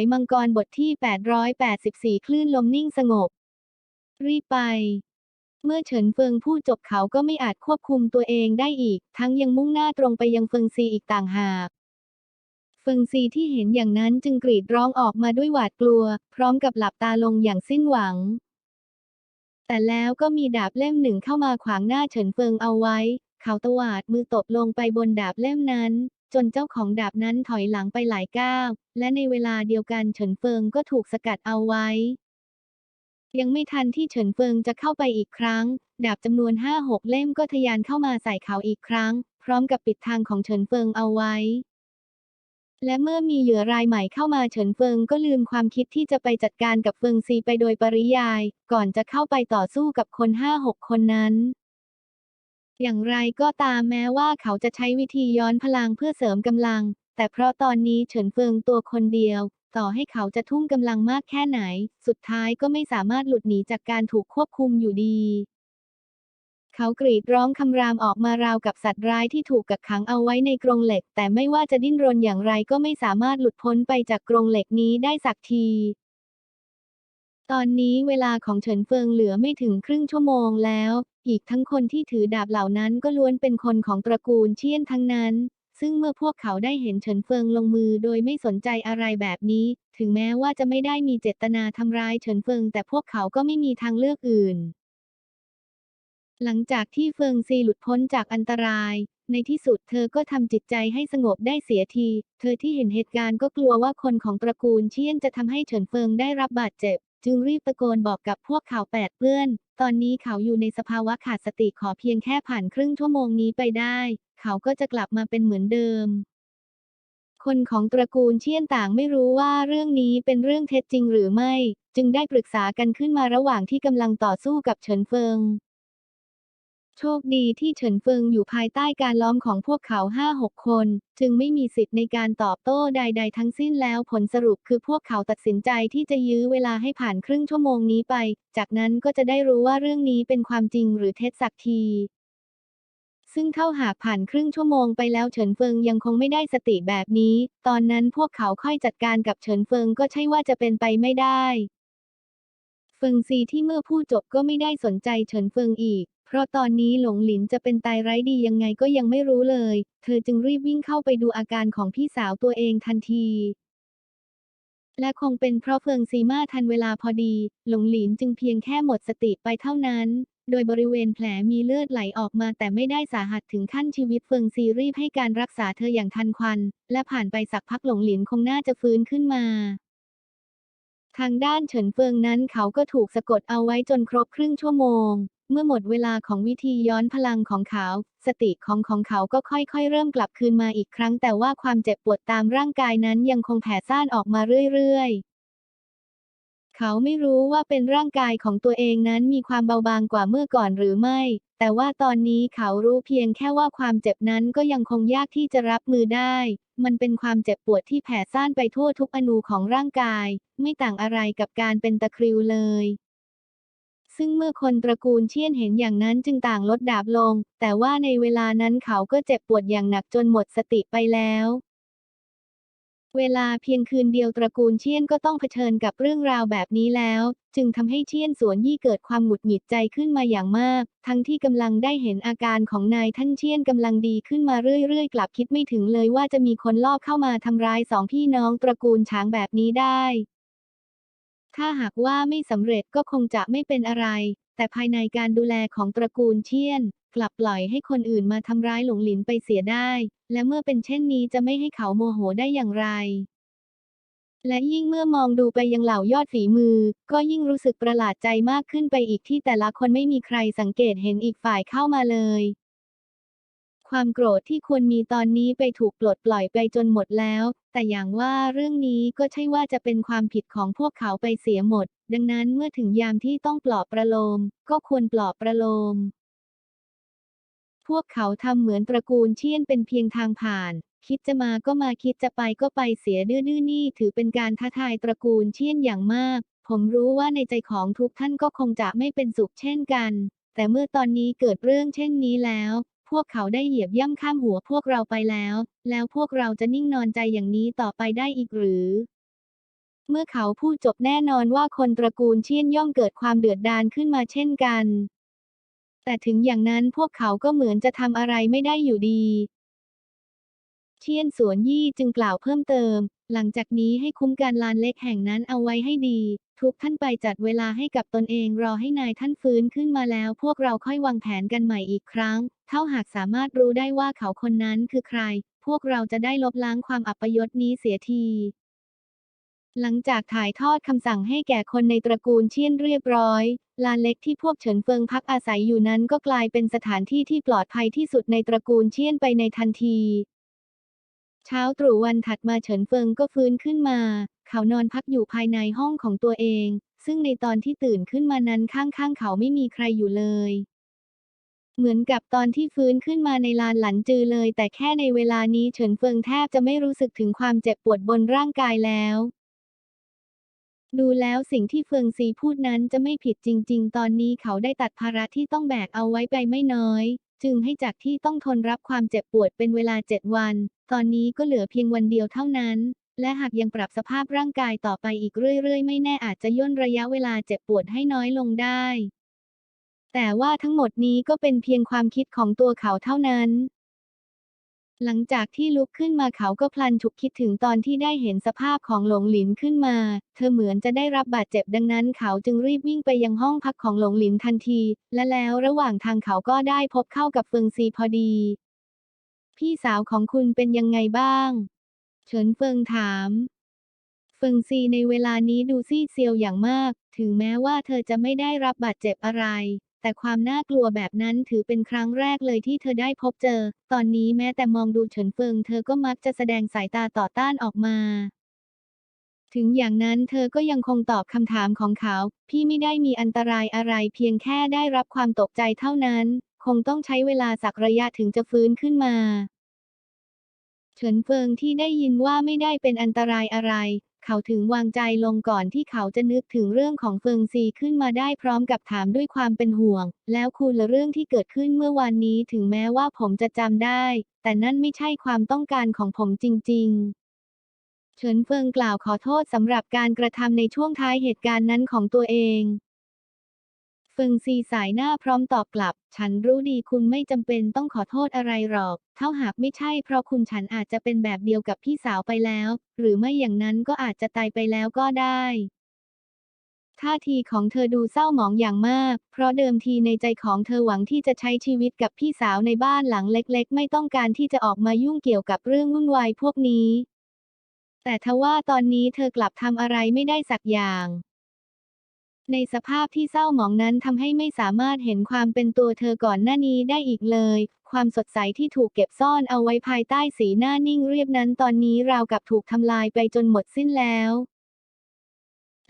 ยมังกรบทที่ 884 คลื่นลมนิ่งสงบ รีบไป เมื่อเฉินเฟิงพูดจบเขาก็ไม่อาจควบคุมตัวเองได้อีก ทั้งยังมุ่งหน้าตรงไปยังเฟิงซีอีกต่างหากเฟิงซีที่เห็นอย่างนั้นจึงกรีดร้องออกมาด้วยหวาดกลัว พร้อมกับหลับตาลงอย่างสิ้นหวัง แต่แล้วก็มีดาบเล่มหนึ่งเข้ามาขวางหน้าเฉินเฟิงเอาไว้ เขาตวาดมือตบลงไปบนดาบเล่มนั้น จนเจ้าของดาบนั้นถอยหลังไปหลายก้าว และในเวลาเดียวกันเฉินเฟิงก็ถูกสกัดเอาไว้ ยังไม่ทันที่เฉินเฟิงจะเข้าไปอีกครั้ง ดาบจำนวนห้าหกเล่มก็ทะยานเข้ามาใส่เขาอีกครั้ง พร้อมกับปิดทางของเฉินเฟิงเอาไว้ และเมื่อมีเหยื่อรายใหม่เข้ามาเฉินเฟิงก็ลืมความคิดที่จะไปจัดการกับเฟิงซีไปโดยปริยาย ก่อนจะเข้าไปต่อสู้กับคนห้าหกคนนั้น อย่างไรก็ตามแม้ว่าเขาจะใช้วิธีย้อนพลังเพื่อเสริมกำลัง แต่เพราะตอนนี้เฉินเฟิงตัวคนเดียว ต่อให้เขาจะทุ่มกำลังมากแค่ไหน สุดท้ายก็ไม่สามารถหลุดหนีจากการถูกควบคุมอยู่ดี เขากรีดร้องคำรามออกมาราวกับสัตว์ร้ายที่ถูกกักขังเอาไว้ในกรงเหล็ก แต่ไม่ว่าจะดิ้นรนอย่างไรก็ไม่สามารถหลุดพ้นไปจากกรงเหล็กนี้ได้สักทีตอนนี้เวลาของเฉินเฟิงเหลือไม่ถึงครึ่งชั่วโมงแล้ว อีกทั้งคนที่ถือดาบเหล่านั้นก็ล้วนเป็นคนของตระกูลเชียนทั้งนั้น ซึ่งเมื่อพวกเขาได้เห็นเฉินเฟิงลงมือโดยไม่สนใจอะไรแบบนี้ ถึงแม้ว่าจะไม่ได้มีเจตนาทำร้ายเฉินเฟิง แต่พวกเขาก็ไม่มีทางเลือกอื่น หลังจากที่เฟิงซีหลุดพ้นจากอันตราย ในที่สุดเธอก็ทำจิตใจให้สงบได้เสียที เธอที่เห็นเหตุการณ์ก็กลัวว่าคนของตระกูลเชียนจะทำให้เฉินเฟิงได้รับบาดเจ็บ จึงรีบตะโกนบอกกับพวกเขาแปดเพื่อน ตอนนี้เขาอยู่ในสภาวะขาดสติขอเพียงแค่ผ่านครึ่งชั่วโมงนี้ไปได้ เขาก็จะกลับมาเป็นเหมือนเดิม คนของตระกูลเชี่ยนต่างไม่รู้ว่าเรื่องนี้เป็นเรื่องเท็จจริงหรือไม่ จึงได้ปรึกษากันขึ้นมาระหว่างที่กำลังต่อสู้กับเฉินเฟิง โชคดีที่เฉินเฟิงอยู่ภายใต้การล้อมของพวกเขาห้าหกคน จึงไม่มีสิทธิ์ในการตอบโต้ใด ๆ ทั้งสิ้นแล้วผลสรุปคือพวกเขาตัดสินใจที่จะยื้อเวลาให้ผ่านครึ่งชั่วโมงนี้ไป จากนั้นก็จะได้รู้ว่าเรื่องนี้เป็นความจริงหรือเท็จสักทีซึ่งเท่าหากผ่านครึ่งชั่วโมงไปแล้วเฉินเฟิงยังคงไม่ได้สติแบบนี้ ตอนนั้นพวกเขาค่อยจัดการกับเฉินเฟิงก็ใช่ว่าจะเป็นไปไม่ได้ เฟิงซีที่เมื่อพูดจบก็ไม่ได้สนใจเฉินเฟิงอีก เพราะตอนนี้หลงหลินจะเป็นตายไร้ดียังไงก็ยังไม่รู้เลย เธอจึงรีบวิ่งเข้าไปดูอาการของพี่สาวตัวเองทันที และคงเป็นเพราะเฟิงซีมาทันเวลาพอดี หลงหลินจึงเพียงแค่หมดสติไปเท่านั้น โดยบริเวณแผลมีเลือดไหลออกมาแต่ไม่ได้สาหัสถึงขั้นชีวิตเฟิงซีรีบให้การรักษาเธออย่างทันควัน และผ่านไปสักพักหลงหลินคงน่าจะฟื้นขึ้นมาทางด้านเฉินเฟิงนั้นเขาก็ถูกสะกดเอาไว้จนครบครึ่งชั่วโมง เมื่อหมดเวลาของวิธีย้อนพลังของเขา สติของของเขาก็ค่อยๆ เริ่มกลับคืนมาอีกครั้ง แต่ว่าความเจ็บปวดตามร่างกายนั้นยังคงแผ่ซ่านออกมาเรื่อยๆ เขาไม่รู้ว่าเป็นร่างกายของตัวเองนั้นมีความเบาบางกว่าเมื่อก่อนหรือไม่ แต่ว่าตอนนี้เขารู้เพียงแค่ว่าความเจ็บนั้นก็ยังคงยากที่จะรับมือได้ มันเป็นความเจ็บปวดที่แผ่ซ่านไปทั่วทุกอนูของร่างกาย ไม่ต่างอะไรกับการเป็นตะคริวเลย ซึ่งเมื่อคนตระกูลเชียนเห็นอย่างนั้นจึงต่างลดดาบลง แต่ว่าในเวลานั้นเขาก็เจ็บปวดอย่างหนักจนหมดสติไปแล้ว เวลาเพียงคืนเดียวตระกูลเชียนก็ต้องเผชิญกับเรื่องราวแบบนี้แล้ว จึงทำให้เชียนสวนยี่เกิดความหงุดหงิดใจขึ้นมาอย่างมาก ทั้งที่กำลังได้เห็นอาการของนายท่านเชียนกำลังดีขึ้นมาเรื่อยๆ กลับคิดไม่ถึงเลยว่าจะมีคนลอบเข้ามาทำร้ายสองพี่น้องตระกูลช้างแบบนี้ได้ ถ้าหากว่าไม่สำเร็จก็คงจะไม่เป็นอะไร แต่ภายในการดูแลของตระกูลเชียน กลับปล่อยให้คนอื่นมาทำร้ายหลงหลินไปเสียได้ และเมื่อเป็นเช่นนี้จะไม่ให้เขาโมโหได้อย่างไร และยิ่งเมื่อมองดูไปยังเหล่ายอดฝีมือ ก็ยิ่งรู้สึกประหลาดใจมากขึ้นไปอีกที่แต่ละคนไม่มีใครสังเกตเห็นอีกฝ่ายเข้ามาเลย ความโกรธที่ควรมีตอนนี้ไปถูกปลดปล่อยไปจนหมดแล้ว แต่อย่างว่าเรื่องนี้ก็ใช่ว่าจะเป็นความผิดของพวกเขาไปเสียหมด ดังนั้นเมื่อถึงยามที่ต้องปลอบประโลม ก็ควรปลอบประโลม พวกเขาทำเหมือนตระกูลเชียนเป็นเพียงทางผ่าน คิดจะมาก็มาคิดจะไปก็ไปเสียดื้อนี่ถือเป็นการท้าทายตระกูลเชียนอย่างมาก ผมรู้ว่าในใจของทุกท่านก็คงจะไม่เป็นสุขเช่นกันแต่เมื่อตอนนี้เกิดเรื่องเช่นนี้แล้ว พวกเขาได้เหยียบย่ำข้ามหัวพวกเราไปแล้ว แล้วพวกเราจะนิ่งนอนใจอย่างนี้ต่อไปได้อีกหรือ เมื่อเขาพูดจบแน่นอนว่าคนตระกูลเชี่ยนย่อมเกิดความเดือดดาลขึ้นมาเช่นกัน แต่ถึงอย่างนั้นพวกเขาก็เหมือนจะทำอะไรไม่ได้อยู่ดี เชียนสวนยี่จึงกล่าวเพิ่มเติม หลังจากนี้ให้คุ้มการลานเล็กแห่งนั้นเอาไว้ให้ดี ทุกท่านไปจัดเวลาให้กับตนเองรอให้นายท่านฟื้นขึ้นมาแล้ว พวกเราค่อยวางแผนกันใหม่อีกครั้ง เท่าหากสามารถรู้ได้ว่าเขาคนนั้นคือใคร พวกเราจะได้ลบล้างความอัปยศนี้เสียทีหลังจากถ่ายทอดคำสั่งให้แก่คนในตระกูลเชียนเรียบร้อย ลานเล็กที่พวกเฉินเฟิงพักอาศัยอยู่นั้นก็กลายเป็นสถานที่ที่ปลอดภัยที่สุดในตระกูลเชียนไปในทันที เช้าตรู่วันถัดมาเฉินเฟิงก็ฟื้นขึ้นมา เขานอนพักอยู่ภายในห้องของตัวเอง ซึ่งในตอนที่ตื่นขึ้นมานั้นข้างๆ เขาไม่มีใครอยู่เลย เหมือนกับตอนที่ฟื้นขึ้นมาในลานหลันจือเลย แต่แค่ในเวลานี้เฉินเฟิงแทบจะไม่รู้สึกถึงความเจ็บปวดบนร่างกายแล้ว ดูแล้วสิ่งที่เฟิงซีพูดนั้นจะไม่ผิดจริง ๆ ตอนนี้เขาได้ตัดภาระที่ต้องแบกเอาไว้ไปไม่น้อย จึงให้จากที่ต้องทนรับความเจ็บปวดเป็นเวลาเจ็ดวัน ตอนนี้ก็เหลือเพียงวันเดียวเท่านั้น และหากยังปรับสภาพร่างกายต่อไปอีกเรื่อย ๆ ไม่แน่อาจจะย่นระยะเวลาเจ็บปวดให้น้อยลงได้ แต่ว่าทั้งหมดนี้ก็เป็นเพียงความคิดของตัวเขาเท่านั้น หลังจากที่ลุกขึ้นมาเขาก็พลันฉุกคิดถึงตอนที่ได้เห็นสภาพของหลงหลินขึ้นมา เธอเหมือนจะได้รับบาดเจ็บดังนั้น เขาจึงรีบวิ่งไปยังห้องพักของหลงหลินทันที และแล้วระหว่างทางเขาก็ได้พบเข้ากับเฟิงซีพอดี พี่สาวของคุณเป็นยังไงบ้าง เฉินเฟิงถามเฟิงซีในเวลานี้ดูซีดเซียวอย่างมาก ถึงแม้ว่าเธอจะไม่ได้รับบาดเจ็บอะไร แต่ความน่ากลัวแบบนั้นถือเป็นครั้งแรกเลยที่เธอได้พบเจอ ตอนนี้แม้แต่มองดูเฉินเฟิงเธอก็มักจะแสดงสายตาต่อต้านออกมา ถึงอย่างนั้นเธอก็ยังคงตอบคำถามของเขา พี่ไม่ได้มีอันตรายอะไรเพียงแค่ได้รับความตกใจเท่านั้น คงต้องใช้เวลาสักระยะถึงจะฟื้นขึ้นมาเฉินเฟิงที่ได้ยินว่าไม่ได้เป็นอันตรายอะไร เขาถึงวางใจลงก่อนที่เขาจะนึกถึงเรื่องของเฟิงซีขึ้นมาได้พร้อมกับถามด้วยความเป็นห่วง แล้วคุณละเรื่องที่เกิดขึ้นเมื่อวานนี้ถึงแม้ว่าผมจะจำได้ แต่นั่นไม่ใช่ความต้องการของผมจริง ๆเฉินเฟิงกล่าวขอโทษสำหรับการกระทำในช่วงท้ายเหตุการณ์นั้นของตัวเอง งซีสายหน้าพร้อมตอบกลับ ฉันรู้ดีคุณไม่จำเป็นต้องขอโทษอะไรหรอก เท่าหากไม่ใช่เพราะคุณฉันอาจจะเป็นแบบเดียวกับพี่สาวไปแล้ว หรือไม่อย่างนั้นก็อาจจะตายไปแล้วก็ได้ท่าทีของเธอดูเศร้าหมองอย่างมาก เพราะเดิมทีในใจของเธอหวังที่จะใช้ชีวิตกับพี่สาวในบ้านหลังเล็กๆ ไม่ต้องการที่จะออกมายุ่งเกี่ยวกับเรื่องวุ่นวายพวกนี้ แต่ทว่าตอนนี้เธอกลับทำอะไรไม่ได้สักอย่าง ในสภาพที่เศร้าหมองนั้นทำให้ไม่สามารถเห็นความเป็นตัวเธอก่อนหน้านี้ได้อีกเลย ความสดใสที่ถูกเก็บซ่อนเอาไว้ภายใต้สีหน้านิ่งเรียบนั้นตอนนี้ราวกับถูกทำลายไปจนหมดสิ้นแล้ว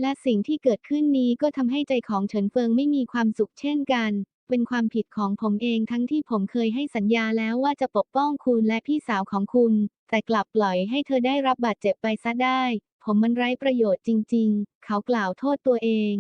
และสิ่งที่เกิดขึ้นนี้ก็ทำให้ใจของเฉินเฟิงไม่มีความสุขเช่นกัน เป็นความผิดของผมเองทั้งที่ผมเคยให้สัญญาแล้วว่าจะปกป้องคุณและพี่สาวของคุณ แต่กลับปล่อยให้เธอได้รับบาดเจ็บไปซะได้ ผมมันไร้ประโยชน์จริง ๆ เขากล่าวโทษตัวเอง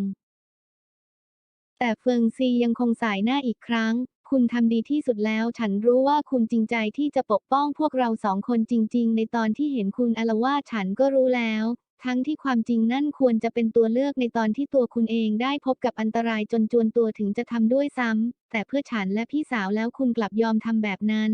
แต่เฟิงซียังคงสายหน้าอีกครั้ง คุณทำดีที่สุดแล้ว ฉันรู้ว่าคุณจริงใจที่จะปกป้องพวกเราสองคนจริง ๆ ในตอนที่เห็นคุณอละวาดฉันก็รู้แล้ว ทั้งที่ความจริงนั่นควรจะเป็นตัวเลือกในตอนที่ตัวคุณเองได้พบกับอันตรายจนจวนตัวถึงจะทำด้วยซ้ำแต่เพื่อฉันและพี่สาวแล้วคุณกลับยอมทำแบบนั้น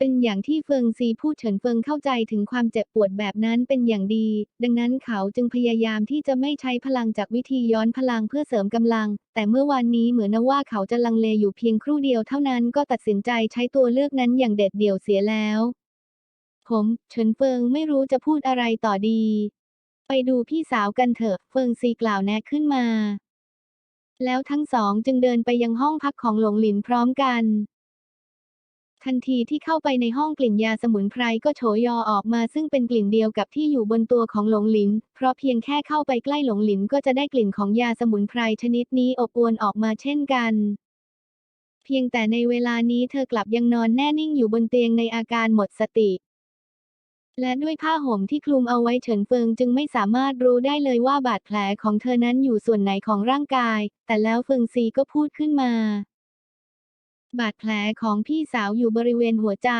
เป็นอย่างที่เฟิงซีพูดเฉินเฟิงเข้าใจถึงความเจ็บปวดแบบนั้นเป็นอย่างดี ดังนั้นเขาจึงพยายามที่จะไม่ใช้พลังจากวิธีย้อนพลังเพื่อเสริมกำลัง แต่เมื่อวานนี้เหมือนว่าเขาจะลังเลอยู่เพียงครู่เดียวเท่านั้นก็ตัดสินใจใช้ตัวเลือกนั้นอย่างเด็ดเดี่ยวเสียแล้ว ผมเฉินเฟิงไม่รู้จะพูดอะไรต่อดี ไปดูพี่สาวกันเถอะ เฟิงซีกล่าวแนะขึ้นมา แล้วทั้งสองจึงเดินไปยังห้องพักของหลงหลินพร้อมกัน ทันทีที่เข้าไปในห้องกลิ่นยาสมุนไพรก็โฉยอออกมาซึ่งเป็นกลิ่นเดียวกับที่อยู่บนตัวของหลงหลิน เพราะเพียงแค่เข้าไปใกล้หลงหลินก็จะได้กลิ่นของยาสมุนไพรชนิดนี้อบอวลออกมาเช่นกัน เพียงแต่ในเวลานี้เธอกลับยังนอนแน่นิ่งอยู่บนเตียงในอาการหมดสติ และด้วยผ้าห่มที่คลุมเอาไว้เฉินเฟิงจึงไม่สามารถรู้ได้เลยว่าบาดแผลของเธอนั้นอยู่ส่วนไหนของร่างกาย แต่แล้วเฟิงซีก็พูดขึ้นมา บาดแผลของพี่สาวอยู่บริเวณหัวใจ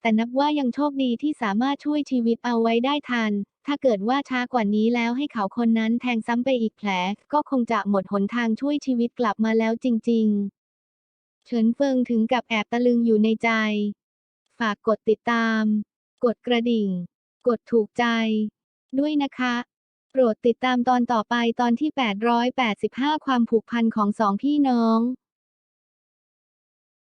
แต่นับว่ายังโชคดีที่สามารถช่วยชีวิตเอาไว้ได้ทัน ถ้าเกิดว่าช้ากว่านี้แล้วให้เขาคนนั้นแทงซ้ำไปอีกแผล ก็คงจะหมดหนทางช่วยชีวิตกลับมาแล้วจริง ๆ เฉินเฟิงถึงกับแอบตะลึงอยู่ในใจ ฝากกดติดตาม กดกระดิ่ง กดถูกใจ ด้วยนะคะโปรดติดตามตอนต่อไปตอนที่ 885 ความผูกพันของสองพี่น้อง